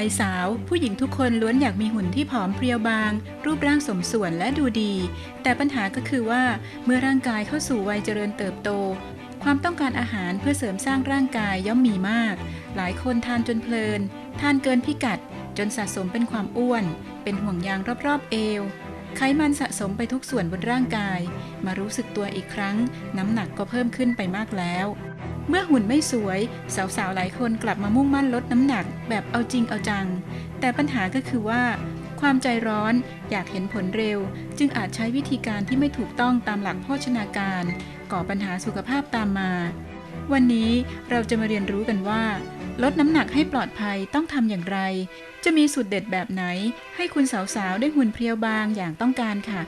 วัยสาว ผู้หญิงทุกคนล้วนอยากมีหุ่นที่ผอมเพรียวบาง รูปร่างสมส่วนและดูดี แต่ปัญหาก็คือว่าเมื่อร่างกายเข้าสู่วัยเจริญเติบโต ความต้องการอาหารเพื่อเสริมสร้างร่างกายย่อมมีมาก หลายคนทานจนเพลิน ทานเกินพิกัด จนสะสมเป็นความอ้วน เป็นห่วงยางรอบๆเอวไขมันสะสมไปทุกส่วนบนร่างกาย มารู้สึกตัวอีกครั้ง น้ำหนักก็เพิ่มขึ้นไปมากแล้ว เมื่อหุ่นไม่สวย สาวๆ หลายคนกลับมามุ่งมั่นลดน้ำหนักแบบเอาจริงเอาจัง แต่ปัญหาก็คือว่า ความใจร้อนอยากเห็นผลเร็ว จึงอาจใช้วิธีการที่ไม่ถูกต้องตามหลักโภชนาการ ก่อปัญหาสุขภาพตามมา วันนี้เราจะมาเรียนรู้กันว่า ลดน้ำหนักให้ปลอดภัยต้องทำอย่างไร จะมีสูตรเด็ดแบบไหน ให้คุณสาวๆ ได้หุ่นเพรียวบางอย่างต้องการค่ะ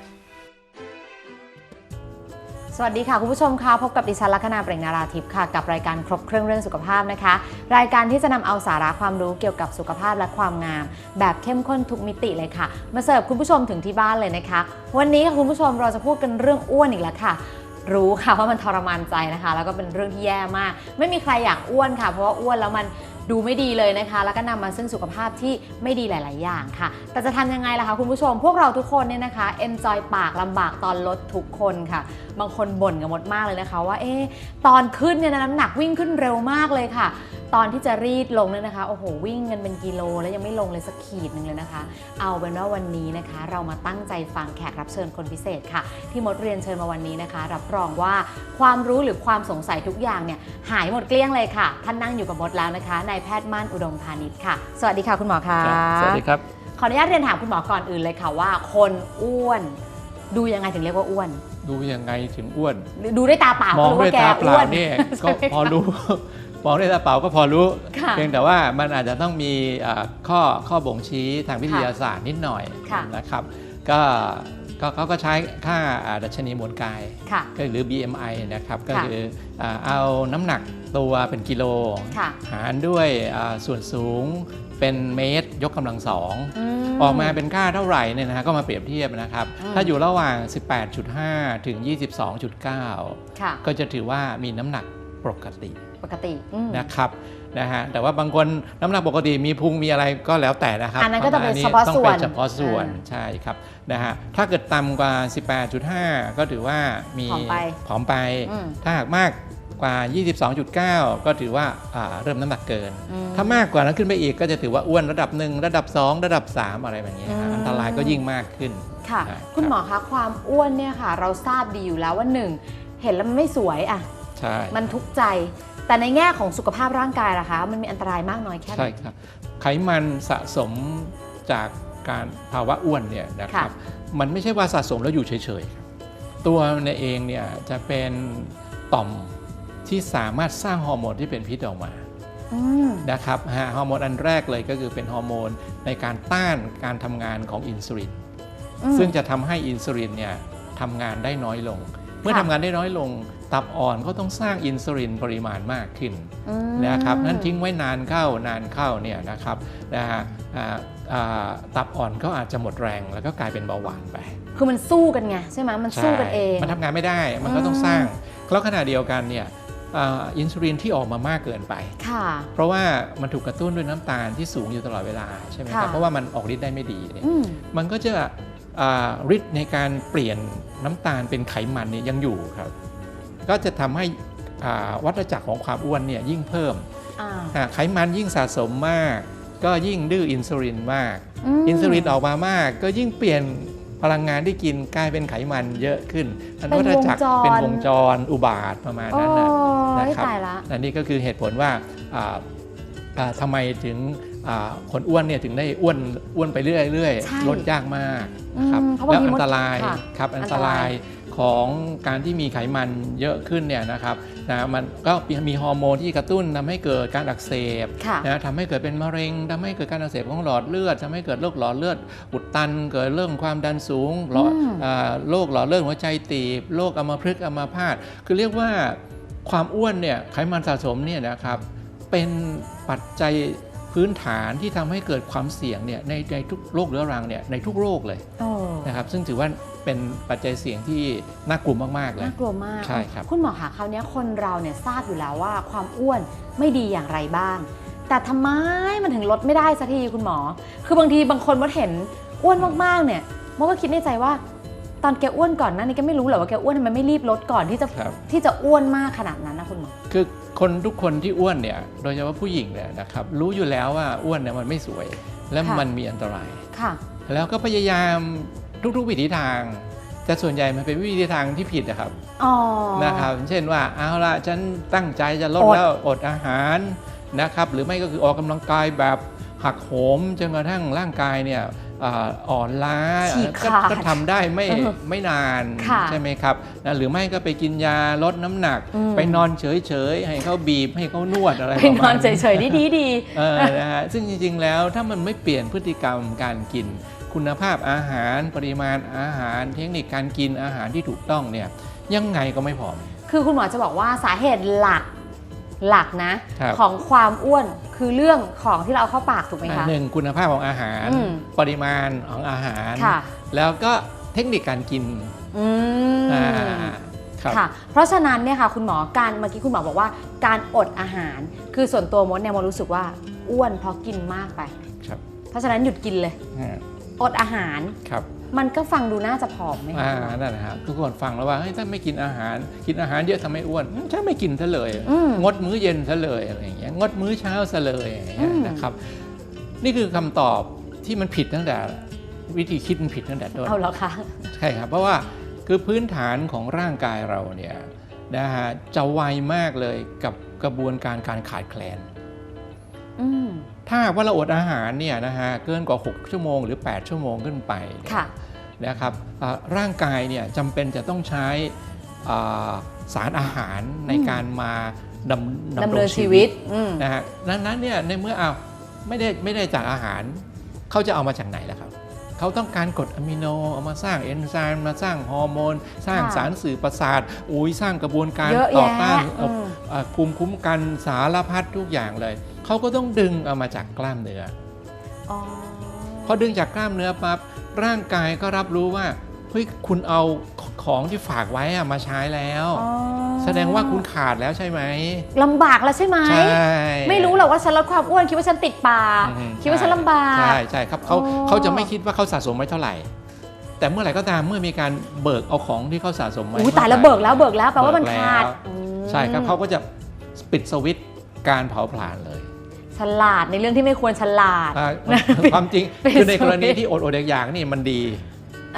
สวัสดีค่ะ คุณผู้ชมค่ะพบกับดิฉันลัคนาเปล่งนาราทิพย์ค่ะกับรายการครบเครื่องเรื่องสุขภาพนะคะ รายการที่จะนำเอาสาระความรู้เกี่ยวกับสุขภาพและความงาม แบบเข้มข้นทุกมิติเลยค่ะ มาเสิร์ฟคุณผู้ชมถึงที่บ้านเลยนะคะ วันนี้ค่ะคุณผู้ชมเราจะพูดกันเรื่องอ้วนอีกแล้วค่ะรู้ค่ะว่ามันทรมานใจนะคะ แล้วก็เป็นเรื่องที่แย่มาก ไม่มีใครอยากอ้วนค่ะ เพราะว่าอ้วนแล้วมัน ดูไม่ดีเลยนะคะ แล้วก็นำมาซึ่งสุขภาพที่ไม่ดีหลาย ๆ อย่างค่ะ แต่จะทำยังไงล่ะคะคุณผู้ชม พวกเราทุกคนเนี่ยนะคะ enjoy ปากลำบากตอนลดทุกคนค่ะ บางคนบ่นกันหมดมากเลยนะคะ ว่าเอ๊ะตอนขึ้นเนี่ยนะน้ำหนักวิ่งขึ้นเร็วมากเลยค่ะ ตอนที่จะรีดลงเนี่ยนะคะโอ้โหวิ่งกันเป็นกิโล แล้วยังไม่ลงเลยสักขีดหนึ่งเลยนะคะ เอาเป็นว่าวันนี้นะคะ เรามาตั้งใจฟังแขกรับเชิญคนพิเศษค่ะ ที่มดเรียนเชิญมาวันนี้นะคะ รับรองว่าความรู้หรือความสงสัยทุกอย่างเนี่ยหายหมดเกลี้ยงเลยค่ะ ท่านนั่งอยู่กับมดแล้วนะคะนายแพทย์ม่านอุดมพาณิชย์ค่ะ สวัสดีค่ะคุณหมอคะครับสวัสดีครับ ขออนุญาตเรียนถามคุณหมอก่อนอื่นเลยค่ะว่า คนอ้วน ดูยังไงถึงเรียกว่าอ้วน ดูยังไงถึงอ้วนหรือดูด้วยตาเปล่ามองก็รู้ด้วยว่าแกตาเปอ้ล่าวนเนี่ยก็ใช่ไหมพอคะรู้มองด้วยตาเปล่าก็พอรู้ค่ะเพียงแต่ว่ามันอาจจะต้องมีอ่าข้อข้อบ่งชี้ทางวิทยาศาสตร์นิดหน่อยค่ะนะครับ ก็ ก็เขาก็ใช้ค่าอ่าดัชนีมวลกายค่ะก็หรือ BMI นะครับ ก็ค่ะคืออ่าเอาน้ำหนักตัวเป็นกิโลค่ะหารด้วยอ่าส่วนสูงเป็นเมตร ยกกำลังสองมออกมาเป็นค่าเท่าไหร่เนี่ยนะฮะก็มาเปรียบเทียบนะครับอืมถ้าอยู่ระหว่าง 18.5 ถึง 22.9ค่ะก็จะถือว่ามีน้ำหนักปกติปกติอืมนะครับ นะฮะแต่ว่าบางคนน้ำหนักปกติมีพุงมีอะไรก็แล้วแต่นะครับอันนั้นก็ต้องเป็นพรเฉพาะต้องส่วนเป็นเฉพาะส่วนอ่าใช่ครับนะฮะถ้าเกิดต่ำกว่า 18.5 ก็ถือว่ามีผอมไปผอมไป อืม ถ้าหากมากกว่า 22.9 ก็ถือว่าอ่าเริ่มน้ำหนักเกิน อืม ถ้ามากกว่านั้นขึ้นไปอีกก็จะถือว่าอ้วนระดับหนึ่งระดับ2ระดับ3อะไรแบบนี้อืฮะมอันตรายก็ยิ่งมากขึ้น ค่ะ ครับ คุณหมอคะความอ้วนเนี่ยค่ะ เราทราบดีอยู่แล้วว่าหนึ่งเห็นแล้วมันไม่สวยอะใช่ มันทุกข์ใจ แต่ในแง่ของสุขภาพร่างกายล่ะคะ มันมีอันตรายมากน้อยแค่ไหน ใช่ครับไขมันสะสมจากการภาวะอ้วนเนี่ยนะครับค่ะมันไม่ใช่ว่าสะสมแล้วอยู่เฉยๆครับตัวในเองเนี่ยจะเป็นต่อมที่สามารถสร้างฮอร์โมนที่เป็นพิษออกมาอืมนะครับฮะฮอร์โมนอันแรกเลยก็คือเป็นฮอร์โมนในการต้านการทำงานของอินซูลินอืมซึ่งจะทำให้อินซูลินเนี่ยทำงานได้น้อยลง เมื่อค่ะทำงานได้น้อยลง ตับอ่อนก็ต้องสร้างอินซูลินปริมาณมากขึ้นอืมนะครับนั้นทิ้งไว้นานเข้านานเข้าเนี่ยนะครับนะฮะอ่าอ่าตับอ่อนก็อาจจะหมดแรงแล้วก็กลายเป็นเบาหวานไป คือมันสู้กันไงใช่ไหมมันสู้กันเองใช่มันทำงานไม่ได้มันก็ต้องอืมสร้างแล้วขณะเดียวกันเนี่ยอ่าอินซูลินที่ออกมามากเกินไปค่ะเพราะว่ามันถูกกระตุ้นด้วยน้ำตาลที่สูงอยู่ตลอดเวลาใช่ไหมครับค่ะเพราะว่ามันออกฤทธิ์ได้ไม่ดีเนี่ยอืมมันก็จะอ่า ฤทธิ์ในการเปลี่ยนน้ำตาลเป็นไขมันเนี่ยยังอยู่ครับ ก็จะทำให้อ่าวัฏจักรของความอ้วนเนี่ยยิ่งเพิ่มอ่าอ่าไขมันยิ่งสะสมมาก ก็ยิ่งดื้ออินซูลินมากมอินซูลินออกมามาก ก็ยิ่งเปลี่ยนพลังงานที่กินกลายเป็นไขมันเยอะขึ้นอันเป็นวัฏจักรวงจรเป็นวงจรอุบาทประมาณโอ้นั้นนะยนะครับตายละอันนี้ก็คือเหตุผลว่าอ่าอ่าทำไมถึงอ่า คนอ้วนเนี่ยถึงได้อ้วนอ้วนไปเรื่อยใช่ๆลดยากมากนะครับอืมเพราะบางแล้วทีอัมดนตรายค่ะครับอันอันตตรารายยของการที่มีไขมันเยอะขึ้นเนี่ยนะครับนะมันก็มีฮอร์โมนที่กระตุ้นทำให้เกิดการอักเสบค่ะนะทำให้เกิดเป็นมะเร็งทำให้เกิดการอักเสบของหลอดเลือดทำให้เกิดโรคหลอดเลือดอุดตัน เกิดเรื่องความดันสูงหลอดอืมอ่าโรคหลอดเลือดหัวใจตีบโรคอัมพฤกษ์อัมพาตคือเรียกว่าความอ้วนเนี่ยไขมันสะสมเนี่ยนะครับเป็นปัจจัย พื้นฐานที่ทำให้เกิดความเสี่ยงเนี่ยในในทุกโรคเรื้อรังเนี่ยในทุกโรคเลยโอ้นะครับซึ่งถือว่าเป็นปัจจัยเสี่ยงที่น่ากลัวมากๆเลยน่ากลัวมากใช่ครับคุณหมอคะคราวเนี้ยคนเราเนี่ยทราบอยู่แล้วว่าความอ้วนไม่ดีอย่างไรบ้างแแต่ทำไมมันถึงลดไม่ได้สักทีคุณหมอ คือบางทีบางคนมดเห็นอ้วนมากๆเนี่ยมดก็คิดในใจว่าตอนแกอ้วนก่อนหนั้านนี่แกไม่รู้เหรอว่าแกอ้วนทำไมไม่รีบลดก่อนที่จะครับที่จะอ้วนมากขนาดนั้นนะคุณหมอคือ คนทุกคนที่อ้วนเนี่ยโดยเฉพาะผู้หญิงเนี่ยนะครับรู้อยู่แล้วว่าอ้วนเนี่ยมันไม่สวย และค่ะ มันมีอันตราย ค่ะ แล้วก็พยายามทุกๆวิถีทาง แต่ส่วนใหญ่มันเป็นวิธีทางที่ผิดนะครับอ๋อ นะครับ เช่นว่าเอาละฉันตั้งใจจะลดอด แล้วอดอาหารนะครับ หรือไม่ก็คือออกกำลังกายแบบหักโหมจนกระทั่งร่างกายเนี่ย อ่าอ่อนล้าฉีกก็ขาดก็ทำได้ไม่เออไม่นานค่ะใช่ไหมครับนะหรือไม่ก็ไปกินยาลดน้ำหนัก อืม ไปนอนเฉยๆ ให้เขาบีบให้เขานวดอะไรไปประนมาอนณเฉยๆดีดีดี เออนะฮะซึ่งจริงๆแล้วถ้ามันไม่เปลี่ยนพฤติกรรมการกิน คุณภาพอาหารปริมาณอาหารเทคนิคการกินอาหารที่ถูกต้องเนี่ยยังไงก็ไม่ผอม คือคุณหมอจะบอกว่าสาเหตุหลัก หลักนะ ครับ ของความอ้วนคือเรื่องของที่เราเอาเข้าปากถูกไหมคะ หนึ่งคุณภาพของอาหาร อืมปริมาณของอาหาร ค่ะ แล้วก็เทคนิคการกินอืม อ่าครับ ค่ะ เพราะฉะนั้นเนี่ยค่ะคุณหมอการเมื่อกี้คุณหมอบอกว่าการอดอาหาร คือส่วนตัวมดเนี่ยมดรู้สึกว่าอ้วนเพราะกินมากไป ครับ เพราะฉะนั้นหยุดกินเลย อ่าอดอาหาร ครับ มันก็ฟังดูน่าจะผอมไหมคะอ่านั่นนะฮะทุกคนฟังแล้วว่าเฮ้ยถ้าไม่กินอาหาร กินอาหารเยอะทำให้อ้วนฉันไม่กินซะเลยอืมงดมื้อเย็นซะเลยอะไรอย่างเงี้ยงดมื้อเช้าซะเลยอย่างเงี้ยอืมนะครับ นี่คือคำตอบที่มันผิดตั้งแต่วิธีคิดมันผิดตั้งแต่ต้นเอาแล้วค่ะใช่ครับเพราะว่าคือพื้นฐานของร่างกายเราเนี่ยนะฮะจะไวมากเลยกับกระบวนการการขาดแคลนอืม ถ้าว่าเราอดอาหารเนี่ยนะฮะเกินกว่า 6 ชั่วโมงหรือ 8 ชั่วโมงขึ้นไปเนี่ยค่ะนะครับอ่าร่างกายเนี่ยจำเป็นจะต้องใช้อ่าสารอาหารในการมาดำดำเนินรงชีวิตอืมนะฮะดังนั้นเนี่ยในเมื่อเอาไม่ได้ไม่ได้จากอาหารเขาจะเอามาจากไหนล่ะครับเขาต้องการกรดอะมิโนเอามาสร้างเอนไซม์มาสร้างฮอร์โมน สร้างค่ะสารสื่อประสาทอุ้ยสร้างกระบวนการเยอะต่อแยะต้าน เอ่ออืมเอ่อภูมิคุ้มกันสารพัดทุกอย่างเลย เขาก็ต้องดึงเอามาจากกล้ามเนื้ออ๋อพอดึงจากกล้ามเนื้อปั๊บร่างกายก็รับรู้ว่าเฮ้ยคุณเอาของที่ฝากไว้อะมาใช้แล้วอ๋อแสดงว่าคุณขาดแล้วใช่ไหมลำบากแล้วใช่ไหมใช่ไม่รู้หรอกว่าฉันลดความอ้วนคิดว่าฉันติดป่าอืมคิดว่าฉันลำบากใช่ใช่ครับเขาอ๋อเขาจะไม่คิดว่าเขาสะสมไว้เท่าไหร่ แต่เมื่อไหร่ก็ตามเมื่อมีการเบิกเอาของที่เขาสะสมไว้อุ้ยตายแล้วเบิกแล้วเบิกแล้วแปลว่ามันเบิกขาดแล้วอืม ใช่ครับเขาก็จะปิดสวิตช์การเผาผลาญเลย ฉลาดในเรื่องที่ไม่ควรฉลาด อ่าความจริงปิดคือในสวิตช์กรณีที่อดอดอยากๆนี่มันดี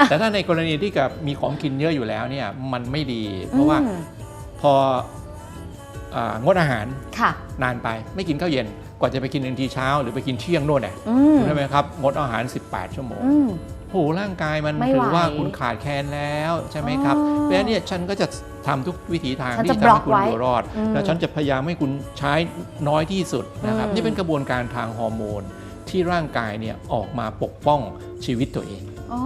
แต่ถ้าในกรณีที่กับมีของกินเยอะอยู่แล้วเนี่ยมันไม่ดี เพราะว่าอืมพออ่างดอาหารค่ะ นานไปไม่กินข้าวเย็นกว่าจะไปกินทันทีเช้า หรือไปกินเที่ยงโน่นน่ะอืมใช่ไหมครับงดอาหาร 18 ชั่วโมง อืมโหร่างกายมันไม่ถืไหวอว่าคุณขาดแคลนแล้วใช่ไหมครับ อ๋อเพราะฉะนั้นเนี่ยฉันก็จะ ทำทุกวิถีทางฉันที่จะจะบล็อกให้คุณไว้อยู่รอดอืมแล้วฉันจะพยายามให้คุณใช้น้อยที่สุดนะครับอืมนี่เป็นกระบวนการทางฮอร์โมนที่ร่างกายเนี่ยออกมาปกป้องชีวิตตัวเองอ๋อ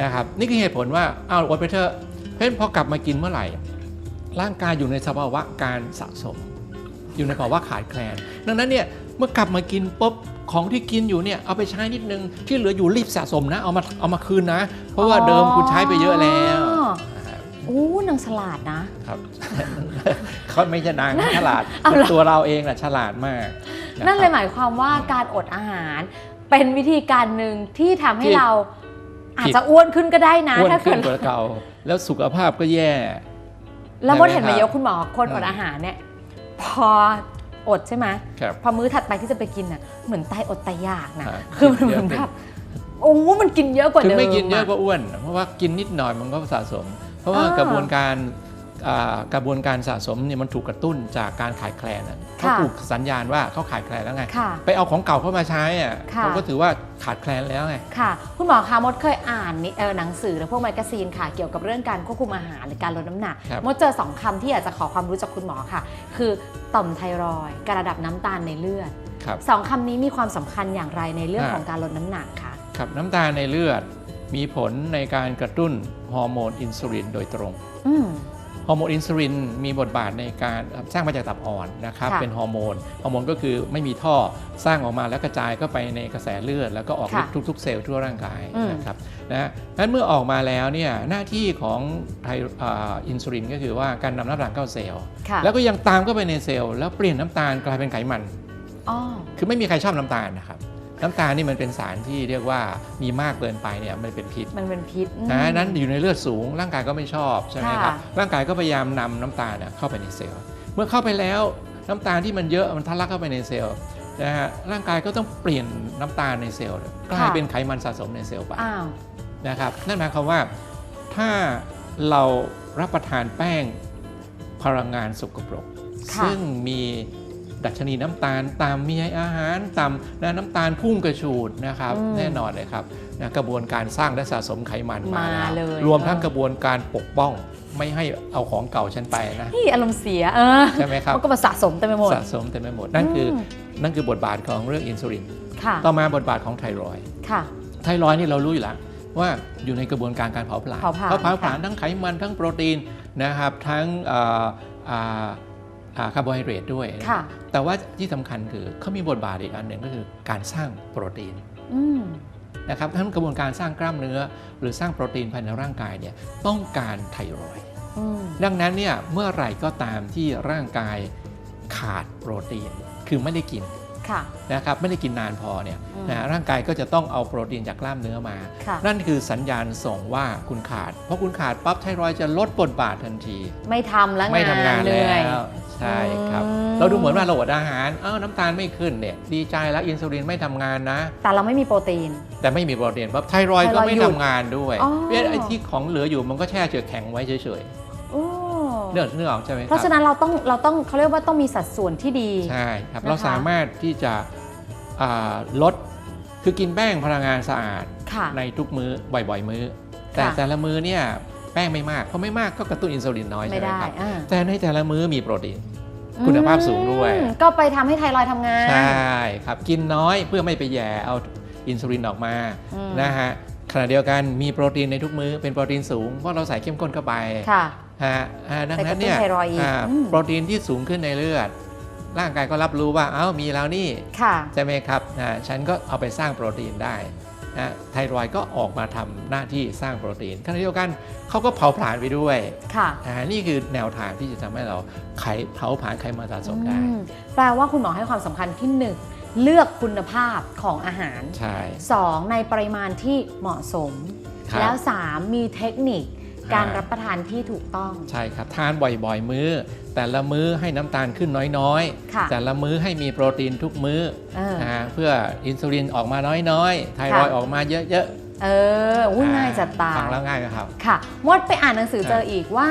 นะครับนี่คือเหตุผลว่าอ้าวอดไปเถอะเพราะฉะนั้นพอกลับมากินเมื่อไหร่ ร่างกายอยู่ในสภาวะการสะสม อยู่ในภาวะขาดแคลน ดังนั้นเนี่ยเมื่อกลับมากินปุ๊บของที่กินอยู่เนี่ยเอาไปใช้นิดนึงที่เหลืออยู่รีบสะสมนะเอามาเอามาคืนนะ เพราะว่าเดิมคุณใช้ไปเยอะแล้วนะครับ โอ้นางฉลาดนะ ครับเขาไม่ใช่นางฉลาดเอาเหรอตัวเราเองแหละฉลาดมากะนั่นเลยครับหมายความว่าการอดอาหาร เป็นวิธีการหนึ่งที่ทำให้ที่เราอาจผิดจะอ้วนขึ้นก็ได้นะอ้วนถ้าขึ้เกินดกว่าเก่าแล้วสุขภาพก็แย่ แล้วมดเห็นไหมใช่ไหมยครับกคุณหมอคนอืมอดอาหารเนี่ย พออดใช่ไหมครับพอมื้อถัดไปที่จะไปกินน่ะเหมือนตายอดตายอยากนะอ่าคือมันกินเหเยมือะอนขึ้นแบบโอ้ มันกินเยอะกว่าถึงเดิมไม่กินเยอะอะก็อ้วน เพราะว่ากินนิดหน่อยมันก็สะสมเพ ราะว่าอ่ากระบวนการอ่ากระบวนการสะสมเนี่ยมันถูกกระตุ้นจากการขาดแคลนอะเขาค่ะถูกสัญญาณว่าเขาขาดแคลนแล้วไงค่ะไปเอาของเก่าเข้ามาใช้อะค่ะเขาก็ถือว่าขาดแคลนแล้วไง ค่ะ คุณหมอคะมดเคยอ่านนิเอ่อหนังสือหรือพวกแมกกาซีนค่ะ เกี่ยวกับเรื่องการควบคุมอาหารหรือการลดน้ำหนักครับมดเจอสองคำที่อยากจะขอความรู้จากคุณหมอค่ะ คือต่อมไทรอยด์การระดับน้ำตาลในเลือดครับสองคำนี้มีความสำคัญอย่างไรในเรื่องอ่าของการลดน้ำหนักคะ ครับ น้ำตาลในเลือด มีผลในการกระตุ้นฮอร์โมนอินซูลินโดยตรงอืมฮอร์โมนอินซูลินมีบทบาทในการสร้างมาจากตับอ่อนนะครับค่ะเป็นฮอร์โมนฮอร์โมนก็คือไม่มีท่อสร้างออกมาแล้วกระจายก็ไปในกระแสเลือด แล้วก็ออกค่ะฤทธิ์ทุก ๆ เซลล์ทั่วร่างกายอืมนะครับนะนั้นเมื่อออกมาแล้วเนี่ยหน้าที่ของไทอ่าอินซูลินก็คือว่าการนำน้ำตาลเข้าเซลล์ค่ะแล้วก็ยังตามเข้าไปในเซลล์แล้วเปลี่ยนน้ำตาลกลายเป็นไขมันอ๋อคือไม่มีใครชอบน้ำตาลนะครับ น้ำตาลนี่มันเป็นสารที่เรียกว่ามีมากเกินไปเนี่ยมันเป็นพิษมันเป็นพิษอืมนะนั้นอยู่ในเลือดสูง ร่างกายก็ไม่ชอบใช่ไหมครับค่ะร่างกายก็พยายามนำน้ำตาลเนี่ยเข้าไปในเซลล์เมื่อเข้าไปแล้วน้ำตาลที่มันเยอะมันทะลักเข้าไปในเซลล์นะฮะร่างกายก็ต้องเปลี่ยนน้ำตาลในเซลล์เนี่ยกลายเป็นไขมันสะสมในเซลล์ไปอ้าวนะครับนั่นหมายความว่าถ้าเรารับประทานแป้งพลังงานสกปรกค่ะซึ่งมี ดัชนีน้ำตาลตามมีอาหารต่ำนะน้ำตาลพุ่งกระฉูดนะครับอืมแน่นอนเลยครับนะกระบวนการสร้างและสะสมไขมันมามาแล้วเลยรวมทั้งเออกระบวนการปกป้องไม่ให้เอาของเก่าฉันไปนะนี่อารมณ์เสียเออใช่ไหมครับมันก็มาสะสมเต็มไปหมดสะสมเต็มไปหมดนั่นคืออมนั่นคือบทบาทของเรื่องอินซูลินค่ะต่อมาบทบาทของไทรอยด์ค่ะไทรอยด์นี่เรารู้อยู่แล้วว่าอยู่ในกระบวนการการเผาผลาญเผาผลาญเผาผลาญค่ะทั้งไขมันทั้งโปรตีนนะครับทั้งเอ่ออ่าอ่า คาร์โบไฮเดรตด้วยค่ะแต่ว่าที่สำคัญคือเขามีบทบาทอีกอันหนึ่งก็คือการสร้างโปรตีนอืมนะครับทั้งกระบวนการสร้างกล้ามเนื้อ หรือสร้างโปรตีนภายในร่างกายเนี่ยต้องการไทรอยด์อืมดังนั้นเนี่ยเมื่อไหร่ก็ตามที่ร่างกายขาดโปรตีน คือไม่ได้กินค่ะนะครับไม่ได้กินนานพอเนี่ยอืมนะร่างกายก็จะต้องเอาโปรตีนจากกล้ามเนื้อมาค่ะนั่นคือสัญญาณส่งว่าคุณขาด เพราะคุณขาดปั๊บไทรอยด์จะลดบทบาททันที ไม่ทำแล้วไม่ทำงานเหนื่อยแล้ว ใช่ครับอืมเราดูเหมือนว่าเราอดอาหารเอ้าน้ำตาลไม่ขึ้นเนี่ยดีใจแล้วอินซูลินไม่ทำงานนะ แต่เราไม่มีโปรตีน แต่ไม่มีโปรตีนปั๊บไทรอยด์ก็ไทรอยด์ไม่หยุทำดงานด้วยอ๋อเพราะฉะนั้นไอ้ที่ของเหลืออยู่มันก็แช่เจือแข็งไว้เฉยโอ้ๆเนื้อเนื้อออกใช่ไหมคเพรัราะฉะนั้นเราต้องเราต้องเขาเรียกว่าต้องมีสัดส่วนที่ดีใช่ครับนะคะเราสามารถที่จะอ่าลดคือกินแป้งพลังงานสะอาดค่ะในทุกมื้อบ่อย ๆ มื้อ แต่ค่ะแต่ละมื้อเนี่ยแป้งไม่มากเพราะไม่มากก็กระตุ้นอินซูลินน้อยไม่ใช่ไหมได้ครับอ่าแต่ในแต่ละมื้อมีโปรตีน คุณภาพสูงด้วยอืมก็ไปทำให้ไทรอยด์ทำงาน ใช่ครับ กินน้อยเพื่อไม่ไปแย่เอาอินซูลินออกมาอืมนะฮะขณะเดียวกันมีโปรตีนในทุกมื้อเป็นโปรตีนสูงเพราะเราใส่เข้มข้นเข้าไปค่ะฮะอ่าดังไปกนั้ระนตุ้นเนี่ยไทรอยด์อีกอ่าอืมโปรตีนที่สูงขึ้นในเลือด ร่างกายก็รับรู้ว่าเอ้ามีแล้วนี่ค่ะใช่ไหมครับนะฉันก็เอาไปสร้างโปรตีนได้ นะไทรอยด์ก็ออกมาทำหน้าที่สร้างโปรตีนขณะเดียวกันเขาก็เผาผลาญไปด้วยค่ะอ่านี่คือแนวทางที่จะทำให้เราไขเผาผลาญไขมันสะสมได้อืมแปลว่าคุณหมอให้ความสำคัญที่หนึ่งเลือกคุณภาพของอาหารใช่ 2. ในปริมาณที่เหมาะสมครับแล้ว 3. มีเทคนิคครับ การรับประทานที่ถูกต้อง ใช่ครับ ทานบ่อยๆ มื้อ แต่ละมื้อให้น้ำตาลขึ้นน้อยค่ะๆแต่ละมื้อให้มีโปรตีนทุกมื้อเออนะเพื่ออินซูลินออกมาน้อยๆ ไทรอยด์ค่ะออกมาเยอะเออๆอุ้ยง่ายจะตายฟังแล้วง่ายไหมครับ ค่ะมดไปอ่านหนังสือเจออีกว่า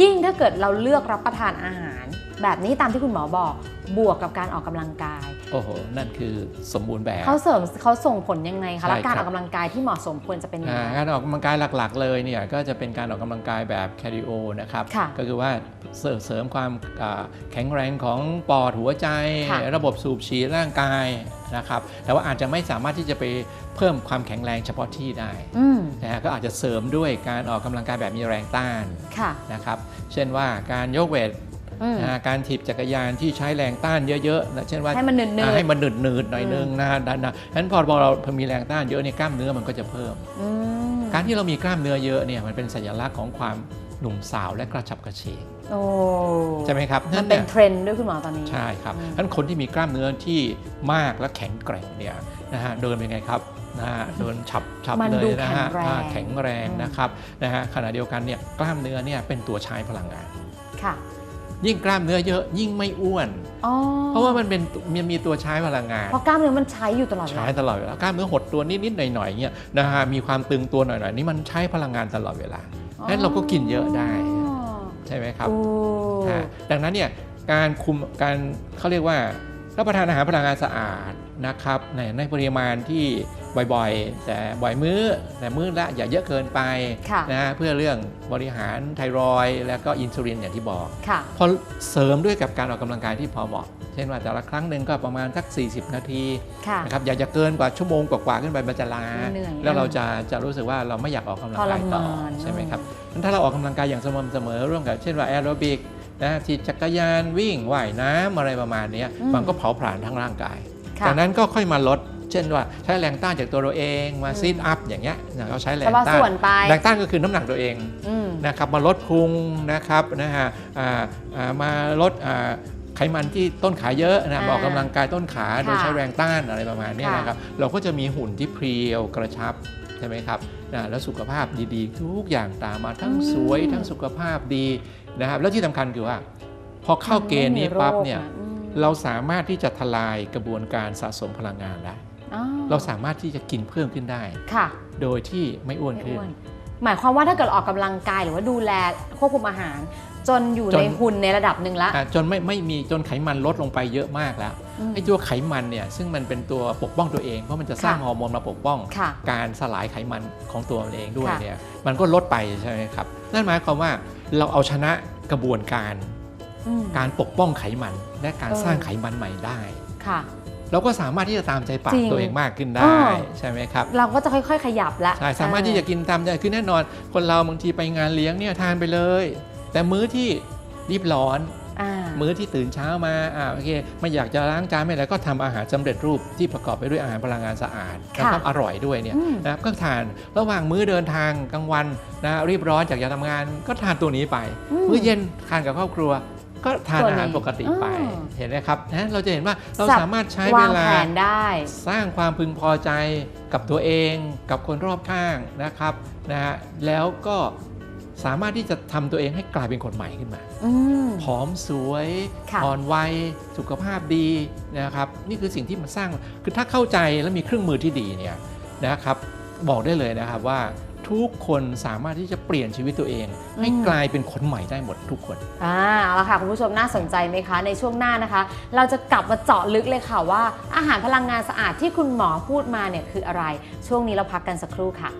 ยิ่งถ้าเกิดเราเลือกรับประทานอาหาร แบบนี้ตามที่คุณหมอบอกบวกกับการออกกำลังกาย โอ้โห นั่นคือสมบูรณ์แบบเขาเสริมเขาส่งผลยังไงใช่คะและการครัอบอกกำลังกายที่เหมาะสมควรจะเป็นยังอ่าไงการออกกำลังกายหลักๆ เลยเนี่ยก็จะเป็นการออกกำลังกายแบบแคริโอนะครับค่ะก็คือว่าเสริมเสริมความอ่าแข็งแรงของปอดหัวใจค่ะระบบสูบฉีดร่างกายนะครับแต่ว่าอาจจะไม่สามารถที่จะไปเพิ่มความแข็งแรงเฉพาะที่ได้อืมนะฮะก็อาจจะเสริมด้วยการออกกำลังกายแบบมีแรงต้านค่ะนะครับ เช่นว่าการยกเวทอืมนะฮะ การถีบจักรยานที่ใช้แรงต้านเยอะๆนะเช่นว่าให้มันเนินอ่าๆให้มันหนืดหนืดๆหน่อยนึงนะฮะดันนะฉะนั้นพอพอเราพอมีแรงต้านเยอะเนี่ยกล้ามเนื้อมันก็จะเพิ่มอืมการที่เรามีกล้ามเนื้อเยอะเนี่ยมันเป็นสัญลักษณ์ของความหนุ่มสาวและกระฉับกระเฉงโอ้ใช่ไหมครับมันนเป็นยเทรนด์ด้วยคุณหมอตอนนี้ใช่ครับอืมฉะนั้นคนที่มีกล้ามเนื้อที่มากและแข็งแกร่งเนี่ยนะฮะเดินเป็นไงครับนะฮะเดินฉับฉับมันเลดูยนะฮะแข็งแรงอ่าแข็งแรงอืมนะครับนะฮะขณะเดียวกันเนี่ยกล้ามเนื้อเนี่ยเป็นตัวใช้พลังงานค่ะ ยิ่งกล้ามเนื้อเยอะยิ่งไม่อ้วนอ๋อเพราะว่ามันเป็นมันมีตัวใช้พลังงาน เพราะกล้ามเนื้อมันใช้อยู่ตลอดเวใช้ลาตลอดเวลากล้ามเนื้อหดตัวนิดๆหน่อยๆเงี้ยนะฮะมีความตึงตัวหน่อยๆนี่มันใช้พลังงานตลอดเวลางั้นเราก็กินเยอะได้ ใช่ไหมครับโอ้ฮะดังนั้นเนี่ยการคุมการเขาเรียกว่ารับประทานอาหารพลังงานสะอาด นะครับในในปริมาณที่บ่อยๆ แต่บ่อยมื้อ แต่มื้อละอย่าเยอะเกินไปค่ะนะฮะเพื่อเรื่องบริหารไทรอยด์แล้วก็อินซูลินอย่างที่บอกค่ะพอเสริมด้วยกับการออกกำลังกายที่พอเหมาะ เช่นว่าแต่ละครั้งหนึ่งก็ประมาณสัก 40 นาทีค่ะนะครับอย่าจะเกินกว่าชั่วโมงกว่าๆขึ้นไปมันจะล้าเหนื่อยแล้วเราจะจะรู้สึกว่าเราไม่อยากออกกำลังกายต่อทรมานใช่ไหมครับงั้นถ้าเราออกกำลังกายอย่างสม่ำเสมอร่วมกับเช่นว่าแอโรบิกนะที่จักรยานวิ่งว่ายน้ำอะไรประมาณเนี้ยอืมมันก็เผาผลาญทั้งร่างกาย ค่ะจากนั้นก็ค่อยมาลด เช่นว่าใช้แรงต้านจากตัวเราเองมาอืมซีดอัพอย่างเงี้ยนะเราใช้แรเฉงพาะต้าส่วนนไปแรงต้านก็คือน้ำหนักตัวเองอืมนะครับมาลดพุงนะครับนะฮะอ่าอ่ามาลดอ่าไขมันที่ต้นขาเยอะนะอ่าออกกำลังกายต้นขาโดยค่ะใช้แรงต้านอะไรประมาณเนี้ยค่ะนะครับเราก็จะมีหุ่นที่เพรียวกระชับใช่ไหมครับนะแล้วสุขภาพดีๆ ทุกอย่างตามมาทั้งอืมสวยทั้งสุขภาพดีนะครับแล้วที่สำคัญคือว่า พอเข้าเกณฑ์นี้ปั๊บเนี่ย ไม่มีโรคอะอืมเราสามารถที่จะทลายกระบวนการสะสมพลังงานได้อ๋อเราสามารถที่จะกินเพิ่มขึ้นได้ค่ะ โดยที่ไม่อ้วนไม่ขึ้นอ้วนหมายความว่าถ้าเกิดออกกำลังกายหรือว่าดูแลควบคุมอาหาร จนอยู่จนในหุ่นในระดับหนึ่งละอะจนไม่ไม่มีจนไขมันลดลงไปเยอะมากแล้วอืมไอ้ตัวไขมันเนี่ยซึ่งมันเป็นตัวปกป้องตัวเองเพราะมันจะสร้างค่ะฮอร์โมนมาปกป้องค่ะการสลายไขมันของตัวมันเองด้วยค่ะเนี่ยมันก็ลดไปใช่ไหมครับนั่นหมายความว่าเราเอาชนะกระบวนการอืมการปกป้องไขมัน และการเออสร้างไขมันใหม่ได้ค่ะ เราก็สามารถที่จะตามใจปาจกริงตัวเองมากขึ้นเอได้อใช่ไหมครับเราก็จะค่อยๆ ขยับละใช่สามารถที่จะกินตามใจคือแน่นอน คนเราบางทีไปงานเลี้ยงเนี่ยทานไปเลย แต่มื้อที่รีบร้อนอ่ามื้อที่ตื่นเช้ามาอ่าโอเคไม่อยากจะล้างจานไม่อะไรก็ทำอาหารสำเร็จรูปที่ประกอบไปด้วยอาหารพลังงานสะอาดค่ะนะครับอร่อยด้วยเนี่ยอืมนะครับก็ทานระหว่างมื้อเดินทางกลางวันนะรีบร้อนอยากจะทำงาน ก็ทานตัวนี้ไป มื้อเย็นทานกับครอบครัว ก็ทานตัวนี้อาหารปกติไปอ๋อเห็นไหมครับนะเราจะเห็นว่าเราสับสามารถใช้เววางลาแผนได้สร้างความพึงพอใจกับตัวเองกับคนรอบข้างนะครับนะฮะแล้วก็สามารถที่จะทำตัวเองให้กลายเป็นคนใหม่ขึ้นมาอืมผอมสวยค่ะอ่อนวัยสุขภาพดีนะครับ นี่คือสิ่งที่มันสร้างคือถ้าเข้าใจและมีเครื่องมือที่ดีเนี่ยนะครับ บอกได้เลยนะครับว่า ทุกคนสามารถที่จะเปลี่ยนชีวิตตัวเอง ให้อืมกลายเป็นคนใหม่ได้หมดทุกคนอ่าเอาละค่ะคุณผู้ชมน่าสนใจไหมคะ ในช่วงหน้านะคะ เราจะกลับมาเจาะลึกเลยค่ะว่า อาหารพลังงานสะอาดที่คุณหมอพูดมาเนี่ยคืออะไร ช่วงนี้เราพักกันสักครู่ค่ะ